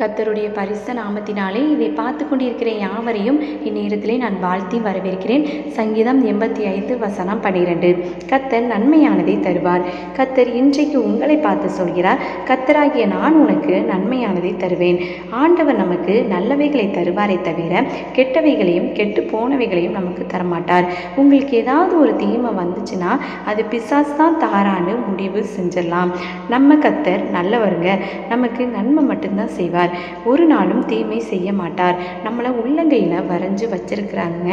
கத்தருடைய பரிச நாமத்தினாலே இதை பார்த்து கொண்டிருக்கிற யாவரையும் இந்நேரத்திலே நான் வாழ்த்தி வரவேற்கிறேன். சங்கீதம் எண்பத்தி ஐந்து வசனம் பன்னிரெண்டு. கத்தர் நன்மையானதை தருவார். கத்தர் இன்றைக்கு உங்களை பார்த்து சொல்கிறார் கத்தராகிய நான் உனக்கு நன்மையானதை தருவேன். ஆண்டவர் நமக்கு நல்லவைகளை தருவாரே தவிர கெட்டவைகளையும் கெட்டு போனவைகளையும் நமக்கு தரமாட்டார். உங்களுக்கு ஏதாவது ஒரு தீமை வந்துச்சுன்னா அது பிசாஸ் தான் தாரான்னு முடிவு செஞ்சிடலாம். நம்ம கத்தர் நல்லவருங்க. நமக்கு நன்மை மட்டும்தான் செய்வார். ஒரு நாளும் தீமை செய்ய மாட்டார். நம்மளை உள்ளங்கையில் வரைஞ்சு வச்சிருக்கிறாங்க.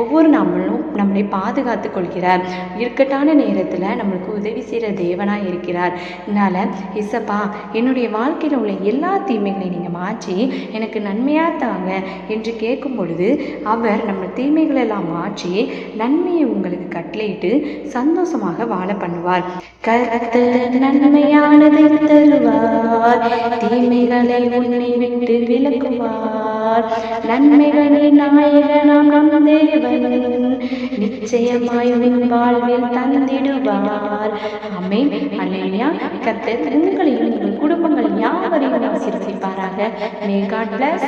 ஒவ்வொரு நாமளும் நம்மளை பாதுகாத்து கொள்கிறார். இருக்கட்டான நேரத்தில் நம்மளுக்கு உதவி செய்கிற தேவனாக இருக்கிறார். அதனால் இசப்பா என்னுடைய வாழ்க்கையில் உள்ள எல்லா தீமைகளையும் நீங்கள் மாற்றி எனக்கு நன்மையாக தாங்க என்று கேட்கும் பொழுது அவர் நம்ம தீமைகளெல்லாம் மாற்றி நன்மையை உங்களுக்கு கட்டளையிட்டு சந்தோஷமாக வாழ பண்ணுவார். கர்த்தர் நன்மையானதை தருவார். தீமைகளை உன்னை விட்டு விலக்குவார். நன்மைகளை நாயகனாம் நம் தேவன் நிச்சயமாய் உன் வாழ்வில் தந்திடுவார். அமே அல்லையா கர்த்தர் உங்களையும் உங்கள் குடும்பங்கள் யாவரையும் ஆசீர்வதிப்பாராக மே காட் bless